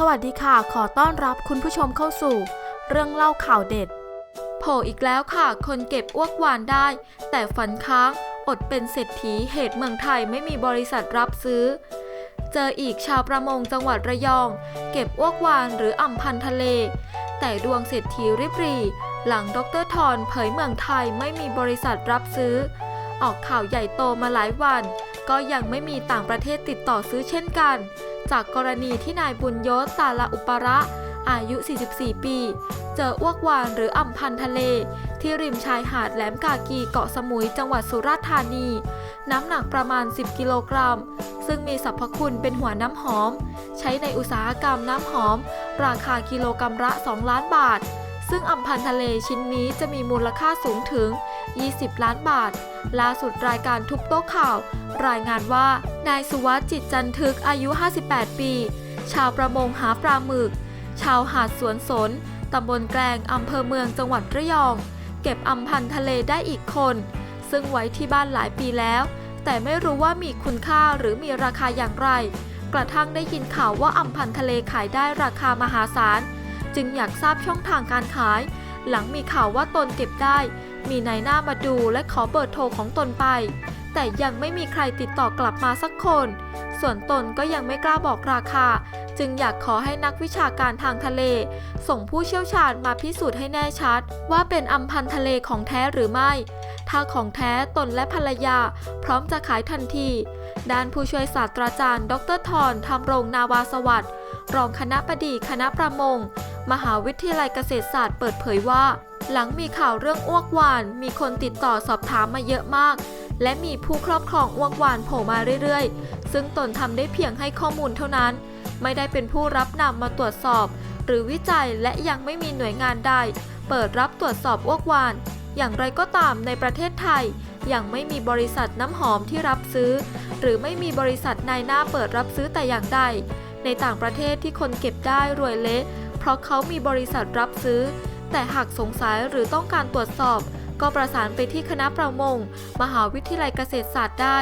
สวัสดีค่ะ ขอต้อนรับคุณผู้ชมเข้าสู่ เรื่องเล่าข่าวเด็ด โผล่อีกแล้วค่ะ คนเก็บอ้วกวานได้ แต่ฝันค้างอดเป็นเศรษฐีเหตุเมืองไทยไม่มีบริษัทรับซื้อ เจออีกชาวประมงจังหวัดระยอง เก็บอ้วกวานหรืออ่ำพันทะเล แต่ดวงเศรษฐีริบรีหลังดรทอนเผยเมืองไทยไม่มีบริษัทรับซื้อ ออกข่าวใหญ่โตมาหลายวัน ก็ยังไม่มีต่างประเทศติดต่อซื้อเช่นกัน จากกรณีที่นายบุญยศสาลอุประ อายุ 44 ปี เจออ้วกวานหรืออ่ำพันทะเล ที่ริมชายหาดแหลมกากีเกาะสมุยจังหวัดสุราษฎร์ธานี น้ำหนักประมาณ 10 กิโลกรัม ซึ่งมีสรรพคุณเป็นหัวน้ำหอม ใช้ในอุตสาหกรรมน้ำหอม ราคากิโลกรัมละ 2 ล้านบาท ซึ่งอ่ำพันทะเลชิ้นนี้จะมีมูลค่าสูงถึง 20 ล้านบาท ล่าสุดรายการทุกโต๊ะข่าว รายงานว่านายสุวัสด์จิตจันทึกอายุ 58 ปี ชาวประมงหาปลาหมึก ชาวหาดสวนสน ตำบลแกลงอำเภอเมืองจังหวัดระยอง เก็บอำพันทะเลได้อีกคน ซึ่งไว้ที่บ้านหลายปีแล้ว แต่ไม่รู้ว่ามีคุณค่าหรือมีราคาอย่างไร กระทั่งได้ยินข่าวว่าอำพันทะเลขายได้ราคามหาศาล จึงอยากทราบช่องทางการขาย หลังมีข่าวว่าตนเก็บได้ มีนายหน้ามาดูและขอเบอร์โทรของตนไป แต่ยังไม่มีใครติดต่อกลับมาสักคน ส่วนตนก็ยังไม่กล้าบอกราคา จึงอยากขอให้นักวิชาการทางทะเล ส่งผู้เชี่ยวชาญมาพิสูจน์ให้แน่ชัด ว่าเป็นอำพันทะเลของแท้หรือไม่ ถ้าของแท้ตนและภรรยา พร้อมจะขายทันที ด้านผู้ช่วยศาสตราจารย์ ดรทรทำรงนาวาสวัสดิ์รองคณะบดีคณะประมง มหาวิทยาลัยเกษตรศาสตร์เปิดเผยว่า หลังมีข่าวเรื่องอ้วกวาน มีคนติดต่อสอบถามมาเยอะมาก และมีผู้ครอบครองอ้วกวานโผล่มาเรื่อยๆ ซึ่งตนทำได้เพียงให้ข้อมูลเท่านั้น ไม่ได้เป็นผู้รับนำมาตรวจสอบ หรือวิจัยและยังไม่มีหน่วยงานใดเปิดรับตรวจสอบอ้วกวาน อย่างไรก็ตามในประเทศไทย ยังไม่มีบริษัทน้ำหอมที่รับซื้อ หรือไม่มีบริษัทนายหน้าเปิดรับซื้อแต่อย่างใด ในต่างประเทศที่คนเก็บได้รวยเละ เพราะเขามีบริษัทรับซื้อ แต่หากสงสัยหรือต้องการตรวจสอบ ก็ประสานไปที่คณะประมง มหาวิทยาลัยเกษตรศาสตร์ได้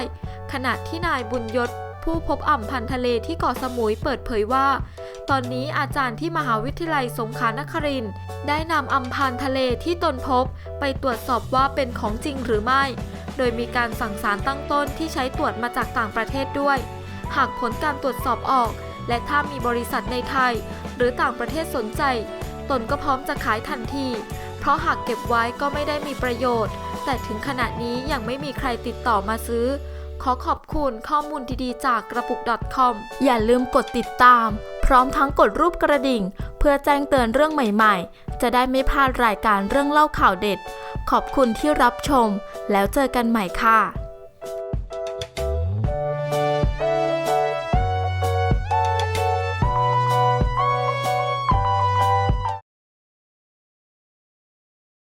ขณะที่นายบุญยศผู้พบอ่ำพันทะเลที่เกาะสมุยเปิดเผยว่า ตอนนี้อาจารย์ที่มหาวิทยาลัยสงขลานครินทร์ได้นำอำพันทะเลที่ตนพบ ไปตรวจสอบว่าเป็นของจริงหรือไม่ โดยมีการสั่งสารตั้งต้นที่ใช้ตรวจมาจากต่างประเทศด้วย หากผลการตรวจสอบออก และถ้ามีบริษัทในไทย หรือต่างประเทศสนใจ ตนก็พร้อมจะขายทันที เพราะหากเก็บไว้ก็ไม่ได้มีประโยชน์ แต่ถึงขณะนี้ยังไม่มีใครติดต่อมาซื้อ ขอขอบคุณข้อมูลดีๆ จากกระปุก .com อย่าลืมกดติดตาม พร้อมทั้งกดรูปกระดิ่ง เพื่อแจ้งเตือนเรื่องใหม่ๆ จะได้ไม่พลาดรายการเรื่องเล่าข่าวเด็ด ขอบคุณที่รับชม แล้วเจอกันใหม่ค่ะ